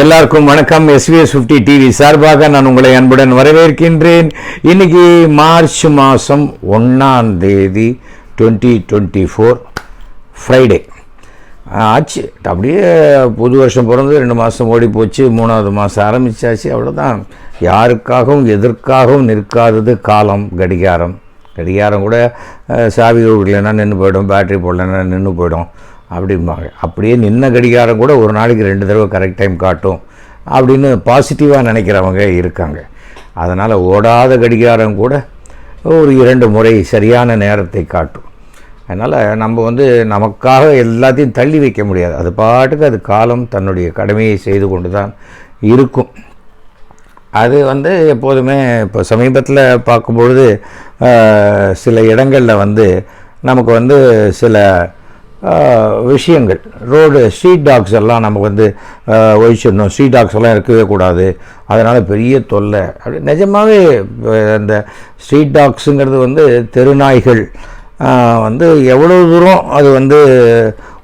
எல்லாருக்கும் வணக்கம். SVS fifty TV சார்பாக நான் உங்களை அன்புடன் வரவேற்கின்றேன். இன்னைக்கு மார்ச் மாதம் ஒன்றாம் தேதி டுவெண்ட்டி டுவெண்ட்டி ஃபோர் ஃப்ரைடே ஆச்சு. அப்படியே புது வருஷம் பிறந்து ரெண்டு மாதம் ஓடி போச்சு. மூணாவது மாதம் ஆரம்பிச்சாச்சு. அவ்வளோதான் யாருக்காகவும் எதற்காகவும் நிற்காதது காலம் கடிகாரம். கடிகாரம் கூட சாவி இல்லைன்னா நின்று போயிடும் பேட்டரி போடலைன்னா நின்று போயிடும். அப்படிம்பாங்க. அப்படியே நின்ன கடிகாரம் கூட ஒரு நாளைக்கு ரெண்டு தடவை கரெக்ட் டைம் காட்டும் அப்படின்னு பாசிட்டிவாக நினைக்கிறவங்க இருக்காங்க. அதனால் ஓடாத கடிகாரம் கூட ஒரு இரண்டு முறை சரியான நேரத்தை காட்டும். அதனால் நம்ம வந்து நமக்காக எல்லாத்தையும் தள்ளி வைக்க முடியாது. அது பாட்டுக்கு அது காலம் தன்னுடைய கடமையை செய்து கொண்டு தான் இருக்கும். அது வந்து எப்போதுமே இப்போ சமீபத்தில் பார்க்கும்பொழுது சில இடங்களில் வந்து நமக்கு வந்து சில விஷயங்கள். ரோடு ஸ்ட்ரீட் டாக்ஸ் எல்லாம் நமக்கு வந்து ஒழிச்சிடணும். ஸ்ட்ரீட் டாக்ஸ் எல்லாம் இருக்கவே கூடாது. அதனால் பெரிய தொல்லை. அப்படி நிஜமாகவே அந்த ஸ்ட்ரீட் டாக்ஸுங்கிறது வந்து தெருநாய்கள். வந்து எவ்வளோ தூரம் அது வந்து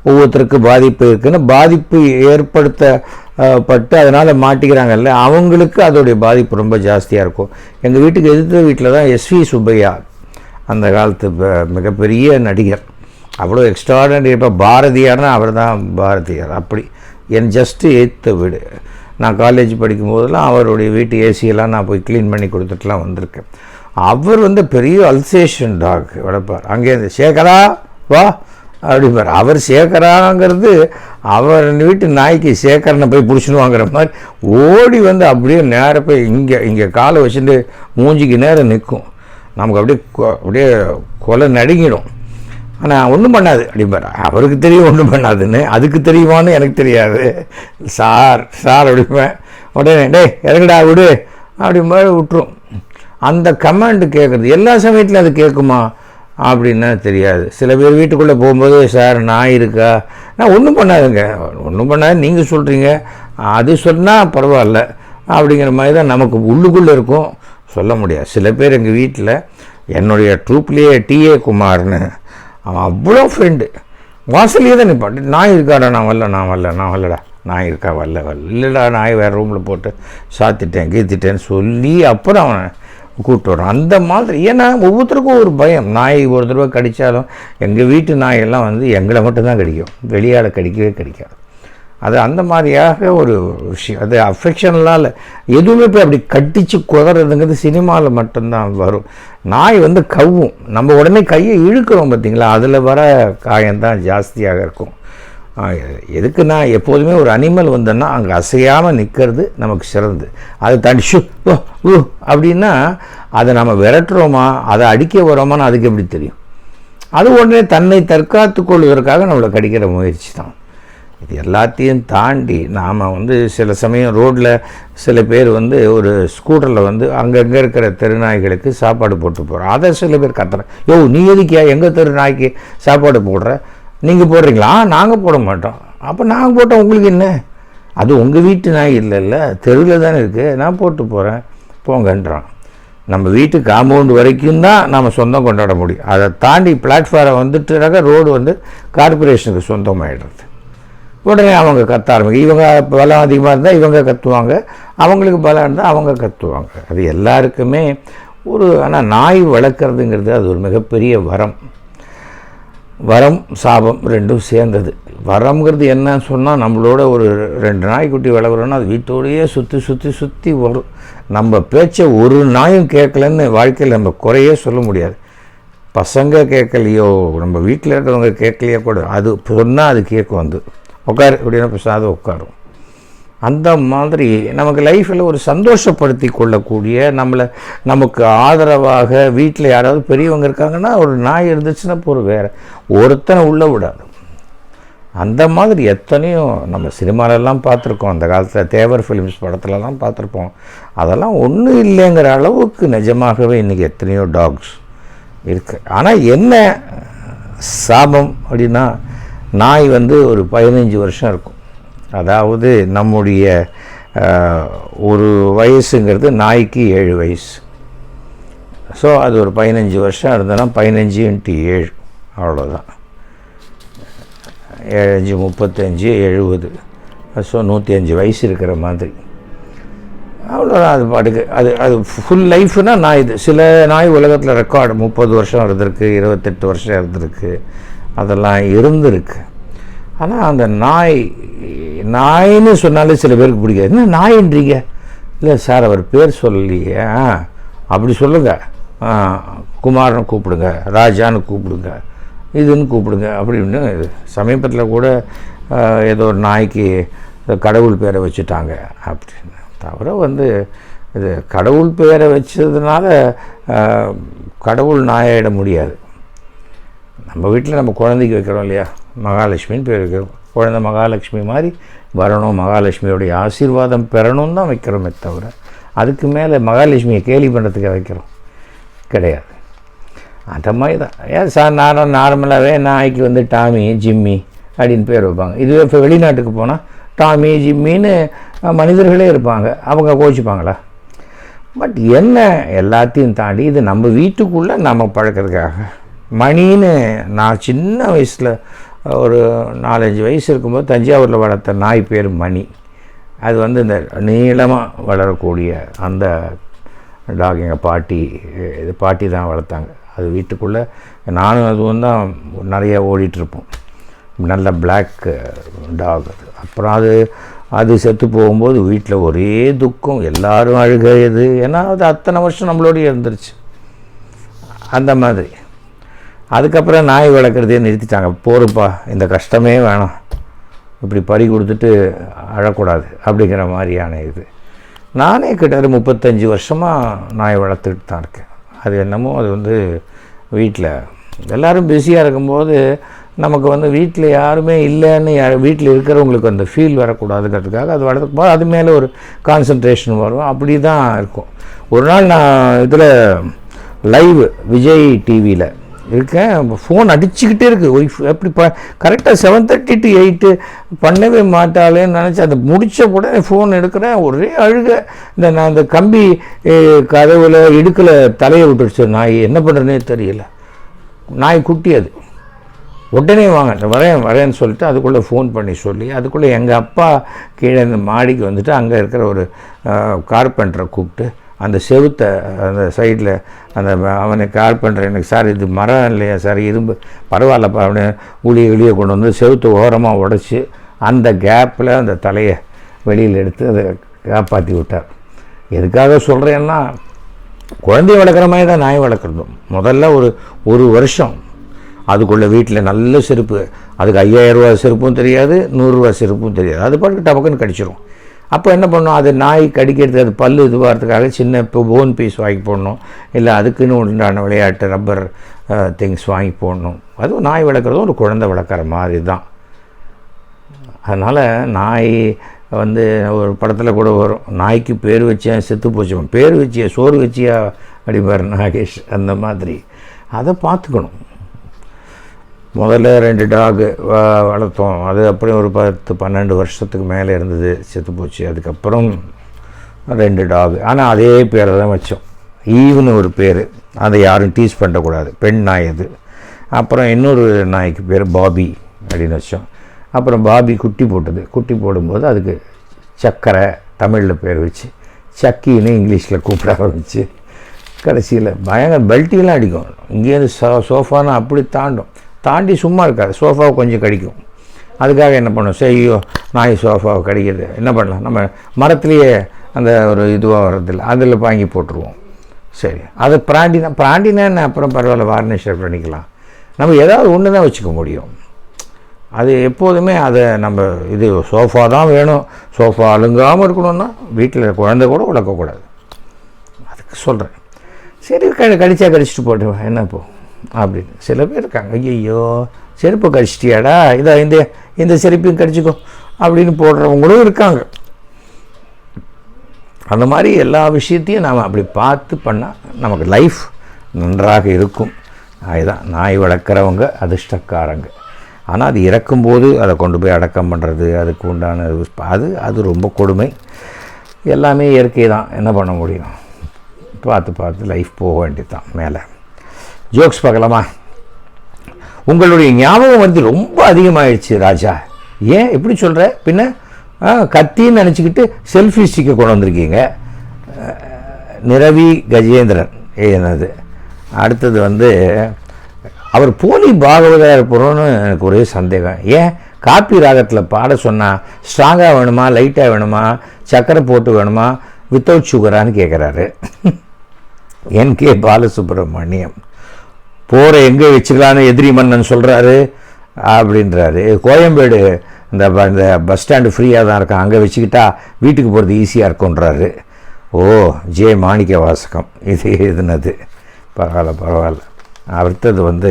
ஒவ்வொருத்தருக்கு பாதிப்பு இருக்குன்னு பாதிப்பு ஏற்படுத்த பட்டு அதனால் மாட்டிக்கிறாங்கல்ல அவங்களுக்கு அதோடைய பாதிப்பு ரொம்ப ஜாஸ்தியாக இருக்கும். எங்கள் வீட்டுக்கு எதிர்த்த வீட்டில் தான் எஸ்வி சுப்பையா அந்த காலத்து மிகப்பெரிய நடிகர். அவ்வளோ எக்ஸ்ட்ராடனரி இப்போ பாரதியார்னா அவர் தான் பாரதியார். அப்படி என் ஜஸ்ட்டு எய்த்து வீடு. நான் காலேஜ் படிக்கும்போதெல்லாம் அவருடைய வீட்டு ஏசியெல்லாம் நான் போய் க்ளீன் பண்ணி கொடுத்துட்டுலாம் வந்திருக்கேன். அவர் வந்து பெரிய அல்சேஷன் டாக் வளர்ப்பார். அங்கே இருந்து சேகரா வா அப்படிம்பார். அவர் சேகராங்கிறது அவர் வீட்டு நாய்க்கு சேகரனை போய் பிடிச்சிடுவாங்கிற மாதிரி ஓடி வந்து அப்படியே நேராக போய் இங்கே இங்கே காலை வச்சுட்டு மூஞ்சிக்கு நேரம் நிற்கும். நமக்கு அப்படியே கொ- அப்படியே கொலை நடுங்கிடும். ஆனால் ஒன்றும் பண்ணாது. அப்படிம்பார். அவருக்கு தெரியும் ஒன்றும் பண்ணாதுன்னு. அதுக்கு தெரியுமான்னு எனக்கு தெரியாது. சார் சார் அப்படிம்பேன் உடனே டேய் இறங்கடா விடு. அப்படிம்பாரு விட்டுரும். அந்த கமாண்டு கேட்குறது எல்லா சமயத்திலும் அது கேட்குமா அப்படின்னா தெரியாது. சில பேர் வீட்டுக்குள்ளே போகும்போது சார் நான் இருக்கா? நான் ஒன்றும் பண்ணாதுங்க. ஒன்றும் பண்ணாது. நீங்கள் சொல்கிறீங்க அது சொன்னால் பரவாயில்ல. அப்படிங்கிற மாதிரி தான் நமக்கு உள்ளுக்குள்ளே இருக்கும். சொல்ல முடியாது. சில பேர் எங்கள் வீட்டில் என்னுடைய ட்ரூப்லேயே டிஏ குமார்னு அவன் அவ்வளோ ஃப்ரெண்டு வாசல்லையே தான் நிற்பான். நாய் இருக்காடா நான் வரல நான் வரல நான் வரலடா. நாய் இருக்கா வரல வரல இல்லைடா நாய் வேறு ரூமில் போட்டு சாத்திட்டேன் கீத்திட்டேன்னு சொல்லி அப்புறம் அவனை கூப்பிட்டு வரான் அந்த மாதிரி ஏன்னா ஒவ்வொருத்தருக்கும் ஒரு பயம். நாய் ஒரு தடவை கடித்தாலும் எங்கள் வீட்டு நாயெல்லாம் வந்து எங்களை மட்டும்தான் கடிக்கும். வெளியால் கடிக்கவே கடிக்காது. அது அந்த மாதிரியாக ஒரு விஷயம். அது அஃபெக்ஷன்லாம் இல்லை. எதுவுமே போய் அப்படி கட்டிச்சு குதறதுங்கிறது சினிமாவில் மட்டும்தான் வரும். நாய் வந்து கவ்வும். நம்ம உடனே கையை இழுக்கிறோம் பார்த்தீங்களா? அதில் வர காயம்தான் ஜாஸ்தியாக இருக்கும். எதுக்கு நான் எப்போதுமே ஒரு அனிமல் வந்தோன்னா அங்கே அசையாமல் நிற்கிறது நமக்கு சிறந்து அதை தாண்டி ஷு ஓ ஊ அப்படின்னா அதை நம்ம விரட்டுறோமா? அதை அடிக்க வரோமான்னு அதுக்கு எப்படி தெரியும்? அது உடனே தன்னை தற்காத்து கொள்வதற்காக நம்மளை கடிக்கிற முயற்சி தான். இது எல்லாத்தையும் தாண்டி நாம் வந்து சில சமயம் ரோட்டில் சில பேர் வந்து ஒரு ஸ்கூட்டரில் வந்து அங்கங்கே இருக்கிற தெருநாய்களுக்கு சாப்பாடு போட்டு போகிறோம் அதை சில பேர் கத்துறேன் யோ நீ எதுக்கியா? எங்கள் தெரு நாய்க்கு சாப்பாடு போடுற? நீங்கள் போடுறீங்களா? நாங்கள் போட மாட்டோம். அப்போ நாங்கள் போட்டோம் உங்களுக்கு என்ன? அது உங்கள் வீட்டு நாய் இல்லைல்ல. தெருவில் தானே இருக்குது நான் போட்டு போகிறேன் போங்கன்றான். நம்ம வீட்டு காம்பவுண்ட் வரைக்கும் தான் நம்ம சொந்தம் கொண்டாட முடியும். அதை தாண்டி பிளாட்ஃபாரம் வந்துட்டுனாக்க ரோடு வந்து கார்ப்பரேஷனுக்கு சொந்தமாகிடுறது உடனே அவங்க கத்த ஆரம்பிக்கும் இவங்க பலம் அதிகமாக இருந்தால் இவங்க கத்துவாங்க. அவங்களுக்கு பலம் இருந்தால் அவங்க கத்துவாங்க. அது எல்லாருக்குமே ஒரு ஆனால் நாய் வளர்க்குறதுங்கிறது அது ஒரு மிகப்பெரிய வரம். வரம் சாபம் ரெண்டும் சேர்ந்தது. வரம்ங்கிறது என்னன்னு சொன்னால் நம்மளோட ஒரு ரெண்டு நாய்க்குட்டி வளர்க்குறோன்னா அது வீட்டோடையே சுற்றி சுற்றி சுற்றி வரும். நம்ம பேச்சை ஒரு நாயும் கேட்கலன்னு வாழ்க்கையில் நம்ம குறையே சொல்ல முடியாது. பசங்க கேட்கலையோ நம்ம வீட்டில் இருக்கிறவங்க கேட்கலையோ கூட அது சொன்னால் அது கேட்கும் வந்து. உட்காரு அப்படின்னா பேசாத உட்காரும் அந்த மாதிரி நமக்கு லைஃப்பில் ஒரு சந்தோஷப்படுத்தி கொள்ளக்கூடிய நம்மளை நமக்கு ஆதரவாக வீட்டில் யாராவது பெரியவங்க இருக்காங்கன்னா ஒரு நாய் இருந்துச்சுன்னா போகிற வேறு. ஒருத்தனை உள்ளே விடாது. அந்த மாதிரி எத்தனையோ நம்ம சினிமாலெல்லாம் பார்த்துருக்கோம். அந்த காலத்தில் தேவர் ஃபிலிம்ஸ் படத்துலலாம் பார்த்துருப்போம். அதெல்லாம் ஒன்றும் இல்லைங்கிற அளவுக்கு நிஜமாகவே இன்றைக்கி எத்தனையோ டாக்ஸ் இருக்குது ஆனால் என்ன சாபம் அப்படின்னா நாய் வந்து ஒரு பதினஞ்சு வருஷம் இருக்கும். அதாவது நம்முடைய ஒரு வயசுங்கிறது நாய்க்கு ஏழு வயசு. ஸோ அது ஒரு பதினஞ்சு வருஷம் இருந்ததுன்னா பதினஞ்சு இன்ட்டு ஏழு. அவ்வளோதான் ஏழஞ்சு முப்பத்தஞ்சு எழுபது. ஸோ நூற்றி அஞ்சு வயசு இருக்கிற மாதிரி. அவ்வளோதான் அது பாட்டுக்கு. அது அது ஃபுல் லைஃப்னால் நாய் இது. சில நாய் உலகத்தில் ரெக்கார்டு முப்பது வருஷம் இருந்திருக்கு இருபத்தெட்டு வருஷம் இருந்திருக்கு. அதெல்லாம் இருந்திருக்கு. ஆனால் அந்த நாய் நாயின்னு சொன்னாலே சில பேருக்கு பிடிக்காது. என்ன நாயின்றீங்க? இல்லை சார் அவர் பேர் சொல்லலையே. ஆ அப்படி சொல்லுங்க. ஆ குமாரனை கூப்பிடுங்க ராஜான்னு கூப்பிடுங்க இதுன்னு கூப்பிடுங்க அப்படின்னு சமீபத்தில் கூட ஏதோ ஒரு நாய்க்கு கடவுள் பேரை வச்சுட்டாங்க அப்படின்னு. தவிர வந்து இது கடவுள் பேரை வச்சதுனால கடவுள் நாயிட முடியாது. நம்ம வீட்டில் நம்ம குழந்தைக்கு வைக்கிறோம் இல்லையா? மகாலட்சுமின்னு பேர் வைக்கிறோம். குழந்தை மகாலட்சுமி மாதிரி வரணும் மகாலட்சுமியோடைய ஆசீர்வாதம் பெறணும் தான் வைக்கிறோமே தவிர அதுக்கு மேலே மகாலட்சுமியை கேலி பண்ணுறதுக்காக வைக்கிறோம். கிடையாது. அந்த மாதிரி தான். ஏன் சார் நான் நார்மலாகவே நாய்க்கு வந்து டாமி ஜிம்மி அப்படின்னு பேர் வைப்பாங்க. இதுவே இப்போ வெளிநாட்டுக்கு போனால் டாமி ஜிம்மின்னு மனிதர்களே இருப்பாங்க. அவங்க கோச்சிப்பாங்களா பட் என்ன எல்லாத்தையும் தாண்டி இது நம்ம வீட்டுக்குள்ளே நம்ம பழக்கிறதுக்காக மணின்னு நான் சின்ன வயசில் ஒரு நாலஞ்சு வயசு இருக்கும்போது தஞ்சாவூரில் வளர்த்த நாய் பேர் மணி. அது வந்து இந்த நீளமாக வளரக்கூடிய அந்த டாக் எங்கள் பாட்டி இது பாட்டி தான் வளர்த்தாங்க. அது வீட்டுக்குள்ளே நானும் அதுவும் தான் நிறையா ஓடிட்டுருப்போம். நல்ல பிளாக் டாக் அது. அப்புறம் அது அது செத்து போகும்போது வீட்டில் ஒரே துக்கம். எல்லாரும் அழுகையது. ஏன்னா அது அத்தனை வருஷம் நம்மளோடய இருந்துருச்சு. அந்த மாதிரி. அதுக்கப்புறம் நாய் வளர்க்குறதே நிறுத்திட்டாங்க. போருப்பா இந்த கஷ்டமே வேணாம். இப்படி பறி கொடுத்துட்டு அழக்கூடாது அப்படிங்கிற மாதிரியான இது. நானே கிட்ட முப்பத்தஞ்சு வருஷமாக நாய் வளர்த்துக்கிட்டு தான் இருக்கேன். அது என்னமோ அது வந்து வீட்டில் எல்லோரும் பிஸியாக இருக்கும்போது நமக்கு வந்து வீட்டில் யாருமே இல்லைன்னு வீட்டில் இருக்கிறவங்களுக்கு அந்த ஃபீல் வரக்கூடாதுங்கிறதுக்காக அது வளர்த்துக்கும் போது அது மேலே ஒரு கான்சன்ட்ரேஷன் வரும். அப்படி தான் இருக்கும். ஒரு நாள் நான் இதில் லைவ் விஜய் டிவியில் இருக்கேன். ஃபோன் அடிச்சுக்கிட்டே இருக்குது ஒய்ஃப் எப்படி ப கரெக்டாக செவன் தேர்ட்டி டு எயிட்டு பண்ணவே மாட்டாளேன்னு நினச்சி அதை முடித்த உடனே ஃபோன் எடுக்கிறேன். ஒரே அழுக. இந்த நான் அந்த கம்பி கதவில் இடுக்கில் தலையை விட்டுடுச்சு நாய் என்ன பண்ணுறதுனே தெரியல. நாய் குட்டி அது. உடனே வாங்க. வரேன் வரேன்னு சொல்லிட்டு அதுக்குள்ளே ஃபோன் பண்ணி சொல்லி அதுக்குள்ளே எங்கள் அப்பா கீழே இந்த மாடிக்கு வந்துட்டு அங்கே இருக்கிற ஒரு கார்பெண்டரை கூப்பிட்டு அந்த செவுத்தை அந்த சைடில் அந்த அவனை அவனை கார்பெண்டர் எனக்கு சார் இது மரம் இல்லையா சார்? இரும்பு பரவாயில்லப்பா அப்படின்னு உளியை வெளியே கொண்டு வந்து செவுத்தை ஓரமாக உடச்சி அந்த கேப்பில் அந்த தலையை வெளியில் எடுத்து அதை காப்பாற்றி விட்டார். எதுக்காக சொல்கிறேன்னா குழந்தைய வளர்க்குற மாதிரி தான் நாய் வளர்க்குறதும் முதல்ல ஒரு ஒரு வருஷம் அதுக்குள்ளே வீட்டில் நல்ல செருப்பு. அதுக்கு ஐயாயிரம் ரூபா செருப்பும் தெரியாது நூறுரூவா செருப்பும் தெரியாது. அது பாட்டுக்கு டபக்குன்னு கடிச்சிரும். அப்போ என்ன பண்ணணும்? அது நாய் கடிக்கிறதுக்கு அது பல் இதுவாகிறதுக்காக சின்ன இப்போ போன் பீஸ் வாங்கி போடணும். இல்லை அதுக்குன்னு உண்டான விளையாட்டு ரப்பர் திங்ஸ் வாங்கி போடணும். அதுவும் நாய் வளர்க்குறதும் ஒரு குழந்தை வளர்க்குற மாதிரி தான். அதனால் நாய் வந்து ஒரு படத்தில் கூட வரும். நாய்க்கு பேர் வச்சேன் செத்து போச்சவன் பேர் வச்சியா சோறு வச்சியா அப்படிம்பார் நாகேஷ். அந்த மாதிரி. அதை பார்த்துக்கணும். முதல்ல ரெண்டு டாகு வளர்த்தோம். அது அப்படியே ஒரு பத்து பன்னெண்டு வருஷத்துக்கு மேலே இருந்தது செத்து போச்சு. அதுக்கப்புறம் ரெண்டு டாகு. ஆனால் அதே பேரை தான் வச்சோம். ஈவ்னு ஒரு பேர். அதை யாரும் டீஸ் பண்ணக்கூடாது. பெண் நாய் அது. அப்புறம் இன்னொரு நாய்க்கு பேர் பாபி அப்படின்னு வச்சோம். அப்புறம் பாபி குட்டி போட்டது. குட்டி போடும்போது அதுக்கு சக்கரை தமிழில் பேர் வச்சு சக்கின்னு இங்கிலீஷில் கூப்பிட ஆரம்பிச்சு. கடைசியில் பயங்கர பெல்ட்டிலாம் அடிக்கும். இங்கேருந்து சோ சோஃபானா அப்படி தாண்டும். தாண்டி சும்மா இருக்காது. சோஃபாவை கொஞ்சம் கடிக்கும். அதுக்காக என்ன பண்ணும்? செய்யோ நாய் சோஃபாவை கடிக்கிறது என்ன பண்ணலாம்? நம்ம மரத்துலேயே அந்த ஒரு இதுவாக வர்றதில்ல. அதில் வாங்கி போட்டுருவோம். சரி. அது பிராண்டினா பிராண்டினா என்ன? அப்புறம் பரவாயில்ல வார்னிஷர் பண்ணிக்கலாம். நம்ம ஏதாவது ஒன்று தான் வச்சுக்க முடியும். அது எப்போதுமே அதை நம்ம இது சோஃபா தான் வேணும். சோஃபா அழுங்காமல் இருக்கணும்னா வீட்டில் குழந்தை கூட உழக்கக்கூடாது அதுக்கு சொல்கிறேன் சரி கடிச்சா கடிச்சிட்டு போட்டு என்ன இப்போ? அப்படின்னு சில பேர் இருக்காங்க. ஐயோ செருப்பு கடிச்சிட்டியாடா? இதா இந்த இந்த செருப்பையும் கடிச்சிக்கோ. அப்படின்னு போடுறவங்களும் இருக்காங்க. அந்த மாதிரி எல்லா விஷயத்தையும் நாம் அப்படி பார்த்து பண்ணால் நமக்கு லைஃப் நன்றாக இருக்கும். அதுதான். நாய் வளர்க்குறவங்க அதிர்ஷ்டக்காரங்க. ஆனால் அது இறக்கும்போது அதை கொண்டு போய் அடக்கம் பண்ணுறது அதுக்கு உண்டான அது அது ரொம்ப கொடுமை. எல்லாமே இயற்கை தான் என்ன பண்ண முடியும்? பார்த்து பார்த்து லைஃப் போக வேண்டியது தான் மேலே. ஜோக்ஸ் பார்க்கலாமா? உங்களுடைய ஞாபகம் வந்து ரொம்ப அதிகமாயிடுச்சு ராஜா. ஏன்? எப்படி சொல்கிற பின்ன கத்தின்னு நினச்சிக்கிட்டு செல்ஃபி ஸ்டிக்கை கொண்டு வந்திருக்கீங்க. நிரவி கஜேந்திரன் எழுதினது. அடுத்தது வந்து அவர் போலி பாகவதாக இருப்போம்னு எனக்கு ஒரே சந்தேகம். ஏன்? காப்பி ராகத்தில் பாட சொன்னால் ஸ்ட்ராங்காக வேணுமா லைட்டாக வேணுமா சக்கரை போட்டு வேணுமா வித்தவுட் சுகரான்னு கேட்குறாரு என் கே பாலசுப்ரமணியம். போரை எங்கே வச்சுக்கலான்னு எதிரி மன்னன் சொல்கிறாரு அப்படின்றாரு. கோயம்பேடு இந்த ப- இந்த பஸ் ஸ்டாண்டு ஃப்ரீயாக தான் இருக்கான் அங்கே வச்சுக்கிட்டா வீட்டுக்கு போகிறது ஈஸியாக இருக்கும்ன்றாரு. ஓ ஜே மாணிக்க வாசகம் இது எதுனது? பரவாயில்ல பரவாயில்ல. அடுத்தது வந்து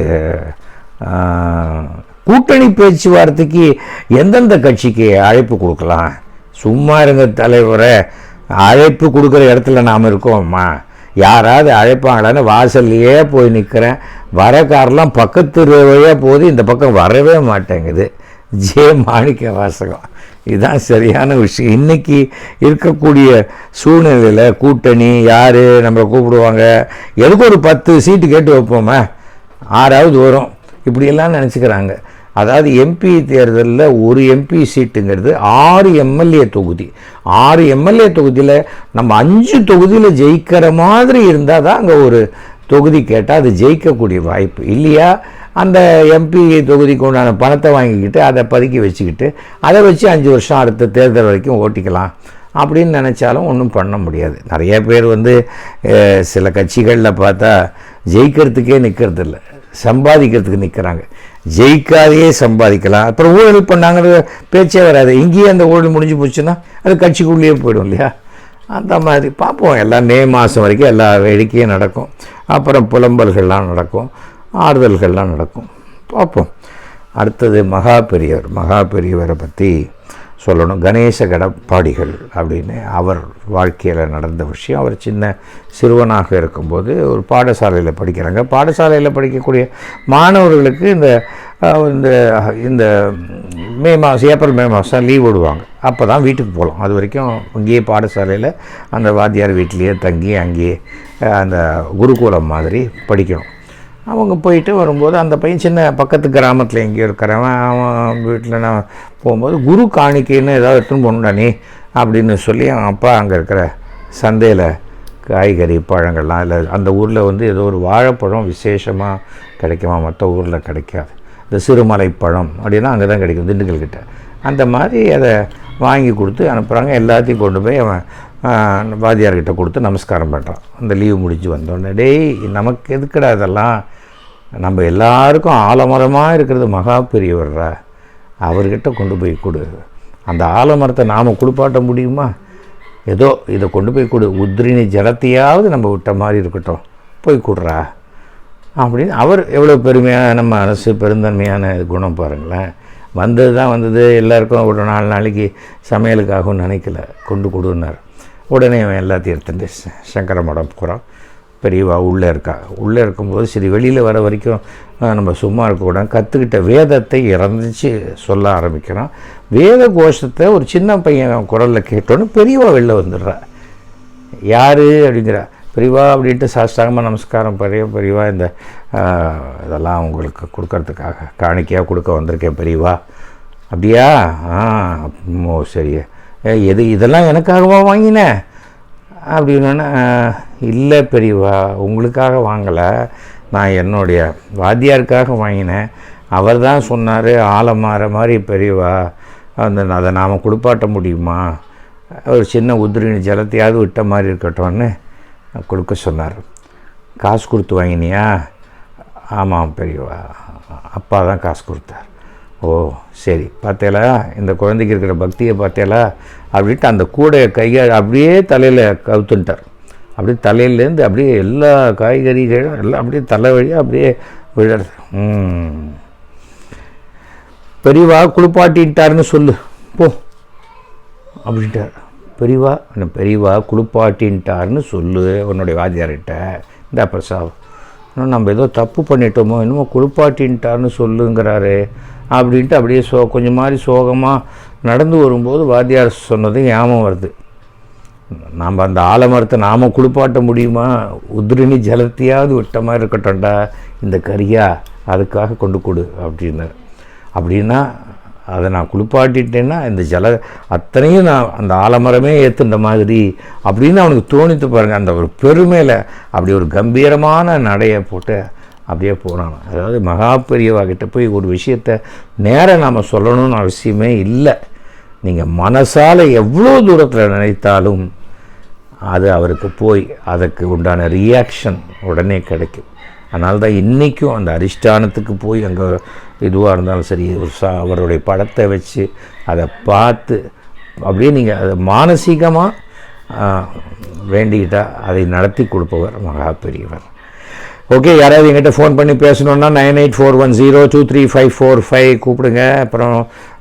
கூட்டணி பேச்சுவார்த்தைக்கு எந்தெந்த கட்சிக்கு அழைப்பு கொடுக்கலாம்? சும்மா இருங்க தலைவரை. அழைப்பு கொடுக்குற இடத்துல நாம் இருக்கோம்மா யாராவது அழைப்பாங்களான்னு வாசல்லையே போய் நிற்கிறேன் வர காரெலாம் பக்கத்து வழியாக போகுது இந்த பக்கம் வரவே மாட்டேங்குது. ஜே மாணிக்க வாசகம். இதுதான் சரியான விஷயம். இன்னைக்கு இருக்கக்கூடிய சூழ்நிலையில் கூட்டணி யார் நம்மளை கூப்பிடுவாங்க? எதுக்கு ஒரு பத்து சீட்டு கேட்டு வைப்போமே? ஆறாவது வரும். இப்படியெல்லாம் நினச்சிக்கிறாங்க. அதாவது எம்பி தேர்தலில் ஒரு எம்பி சீட்டுங்கிறது ஆறு எம்எல்ஏ தொகுதி. ஆறு எம்எல்ஏ தொகுதியில் நம்ம அஞ்சு தொகுதியில் ஜெயிக்கிற மாதிரி இருந்தால் தான் அங்கே ஒரு தொகுதி கேட்டால் அது ஜெயிக்கக்கூடிய வாய்ப்பு. இல்லையா? அந்த எம்பி தொகுதிக்கு உண்டான பணத்தை வாங்கிக்கிட்டு அதை பதுக்கி வச்சுக்கிட்டு அதை வச்சு அஞ்சு வருஷம் அடுத்த தேர்தல் வரைக்கும் ஓட்டிக்கலாம் அப்படின்னு நினச்சாலும் ஒன்றும் பண்ண முடியாது. நிறைய பேர் வந்து சில கட்சிகளில் பார்த்தா ஜெயிக்கிறதுக்கே நிற்கிறது இல்லை சம்பாதிக்கிறதுக்கு நிற்கிறாங்க ஜெயிக்காதையே சம்பாதிக்கலாம். அப்புறம் ஊழல் பண்ணாங்கிற பேச்சே வராது. இங்கேயே அந்த ஊழல் முடிஞ்சு போச்சுன்னா அது கட்சிக்குள்ளேயே போயிடும் இல்லையா? அந்த மாதிரி பார்ப்போம். எல்லாம் மே மாதம் வரைக்கும் எல்லா வேடிக்கையும் நடக்கும். அப்புறம் புலம்பல்கள்லாம் நடக்கும். ஆறுதல்கள்லாம் நடக்கும். பார்ப்போம். அடுத்தது மகா பெரியவர் மகா பெரியவரை பற்றி சொல்லணும் கணேச கடப்பாடிகள் அப்படின்னு அவர் வாழ்க்கையில் நடந்த விஷயம். அவர் சின்ன சிறுவனாக இருக்கும்போது ஒரு பாடசாலையில் படிக்கிறாங்க. பாடசாலையில் படிக்கக்கூடிய மாணவர்களுக்கு இந்த இந்த இந்த மே மாதம் ஏப்ரல் மே மாதம் லீவ் விடுவாங்க. அப்போ தான் வீட்டுக்கு போகலாம். அது வரைக்கும் அங்கேயே பாடசாலையில் அந்த வாத்தியார் வீட்டிலேயே தங்கி அங்கேயே அந்த குருகுலம் மாதிரி படிக்கணும். அவங்க போயிட்டு வரும்போது அந்த பையன் சின்ன பக்கத்து கிராமத்தில் எங்கேயோ இருக்கிறவன் அவன் வீட்டில் நான் போகும்போது குரு காணிக்கைன்னு ஏதாவது எடுத்துன்னு போகணும்டா நீ அப்படின்னு சொல்லி அவன் அப்பா அங்கே இருக்கிற சந்தையில் காய்கறி பழங்கள்லாம் இல்லை அந்த ஊரில் வந்து ஏதோ ஒரு வாழைப்பழம் விசேஷமாக கிடைக்குமா? மற்ற ஊரில் கிடைக்காது. இந்த சிறுமலை பழம் அப்படின்னா அங்கே தான் கிடைக்கும் திண்டுக்கல் கிட்ட அந்த மாதிரி அதை வாங்கி கொடுத்து அனுப்புகிறாங்க எல்லாத்தையும் கொண்டு போய் அவன் வாதியார்கிட்ட வாத்தியார்கிட்ட கொடுத்து நமஸ்காரம் பண்ணுறான் அந்த லீவு முடிஞ்சு வந்தோடனே டேய் நமக்கு எதுக்கடா இதெல்லாம்? நம்ம எல்லாருக்கும் ஆலமரமாக இருக்கிறது மகா பெரியவர்ரா. அவர்கிட்ட கொண்டு போய் கொடு. அந்த ஆலமரத்தை நாம் குளிப்பாட்ட முடியுமா? ஏதோ இதை கொண்டு போய் கொடு. உத்ரினி ஜலத்தையாவது நம்ம விட்ட மாதிரி இருக்கட்டும். போய் கொடுறா. அப்படின்னு அவர் எவ்வளோ பெருமையான மனசு பெருந்தன்மையான குணம் பாருங்களேன். வந்தது தான் வந்தது. எல்லாருக்கும் ஒரு நாலு நாளைக்கு சமையலுக்காகவும் நினைக்கல. கொண்டு கொடுன்னார். உடனே அவன் எல்லாத்தையும் எடுத்துட்டு சங்கர மடம் போகிறான் பெரியவா உள்ளே இருக்கா. உள்ளே இருக்கும்போது சரி வெளியில் வர வரைக்கும் நம்ம சும்மா இருக்கக்கூடாது கற்றுக்கிட்ட வேதத்தை இறந்துச்சு சொல்ல ஆரம்பிக்கிறான். வேத கோஷத்தை ஒரு சின்ன பையன் குரலில் கேட்டோன்னு பெரியவா வெளில வந்துடுறா. யார் அப்படிங்கிற பெரியவா அப்படின்ட்டு சாஸ்தாங்கமாக நமஸ்காரம் பெரிய பெரியவா இந்த இதெல்லாம் உங்களுக்கு கொடுக்கறதுக்காக காணிக்கையாக கொடுக்க வந்திருக்கேன் பெரியவா. அப்படியா? ஆ ஓ சரியா. எது இதெல்லாம் எனக்காகவா வாங்கினேன் அப்படின்னா இல்லை பெரியவா உங்களுக்காக வாங்கலை. நான் என்னுடைய வாத்தியாருக்காக வாங்கினேன். அவர் தான் சொன்னார் ஆலமாற மாதிரி பெரியவா அந்த அதை நாம் குளிப்பாட்ட முடியுமா? ஒரு சின்ன உதிரினி ஜலத்தையாவது விட்ட மாதிரி இருக்கட்டும்னு கொடுக்க சொன்னார். காசு கொடுத்து வாங்கினியா? ஆமாம் பெரியவா அப்பா தான் காசு கொடுத்தார். ஓ சரி பார்த்தேலா இந்த குழந்தைக்கு இருக்கிற பக்தியை பார்த்தேலா அப்படின்ட்டு அந்த கூடையை கையை அப்படியே தலையில் கவுத்துன்ட்டார். அப்படியே தலையிலேருந்து அப்படியே எல்லா காய்கறிகளும் எல்லாம் அப்படியே தலை வழியாக அப்படியே விழ பெரியவா குளிப்பாட்டிட்டாருன்னு சொல்லு. போ. அப்படின்ட்டார். பெரியவா என்ன பெரியவா குளிப்பாட்டின்ட்டார்னு சொல்லு உன்னுடைய வாத்தியார்கிட்ட. இந்த பிரசாத் இன்னும் நம்ம ஏதோ தப்பு பண்ணிட்டோமோ என்னமோ குளிப்பாட்டின்ட்டார்னு சொல்லுங்கிறாரு. அப்படின்ட்டு அப்படியே சோ கொஞ்சம் மாதிரி சோகமாக நடந்து வரும்போது வாத்தியார் சொன்னது ஞாபகம் வருது. நாம் அந்த ஆலமரத்தை நாம் குளிப்பாட்ட முடியுமா? உதிரணி ஜலத்தையாவது விட்ட மாதிரி இருக்கட்டும்டா இந்த கரியா அதுக்காக கொண்டு கொடு அப்படின்னார். அப்படின்னா அதை நான் குளிப்பாட்டிட்டேன்னா இந்த ஜல அத்தனையும் நான் அந்த ஆலமரமே ஏற்றுன்ற மாதிரி அப்படின்னு அவனுக்கு தோணித்து பாருங்கள் அந்த ஒரு பெருமையில் அப்படி ஒரு கம்பீரமான நடையை போட்டு அப்படியே போகிறான் அதாவது மகா பெரியவாகிட்ட போய் ஒரு விஷயத்த நேரம் நாம் சொல்லணும்னு அவசியமே இல்லை. நீங்கள் மனசால் எவ்வளோ தூரத்தில் நினைத்தாலும் அது அவருக்கு போய் அதுக்கு உண்டான ரியாக்ஷன் உடனே கிடைக்கும். அதனால தான் இன்றைக்கும் அந்த அரிஷ்டானத்துக்கு போய் அங்கே இதுவாக இருந்தாலும் சரி ஒரு சா அவருடைய படத்தை வச்சு அதை பார்த்து அப்படியே நீங்கள் அதை மானசீகமாக வேண்டிக்கிட்டால் அதை நடத்தி கொடுப்பவர் மகா பெரியவர். ஓகே யாராவது எங்கிட்ட ஃபோன் பண்ணி பேசணுன்னா nine eight four one zero two three five four five கூப்பிடுங்க. அப்புறம்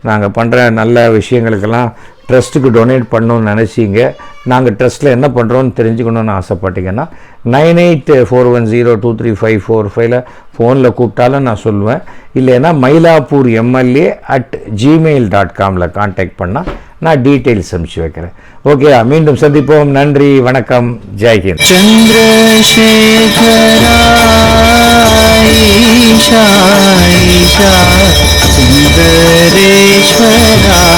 நாங்கள் பண்ணுற நல்ல விஷயங்களுக்கெல்லாம் ட்ரஸ்ட்டுக்கு டொனேட் பண்ணணும்னு நினச்சிங்க. நாங்கள் ட்ரஸ்ட்டில் என்ன பண்ணுறோன்னு தெரிஞ்சுக்கணுன்னு ஆசைப்பட்டீங்கன்னா nine eight four one zero two three five four ஃபைவ்ல ஃபோனில் கூப்பிட்டாலும் நான் சொல்லுவேன். இல்லைன்னா Mylapore MLA at Gmail dot Kamil contact பண்ணால் நான் டீட்டெயில்ஸ் அனுப்பிச்சு வைக்கிறேன். ஓகே மீண்டும் சந்திப்போம். நன்றி. வணக்கம். ஜெய்ஹிந்த் சந்திரசேகரேஸ்வரா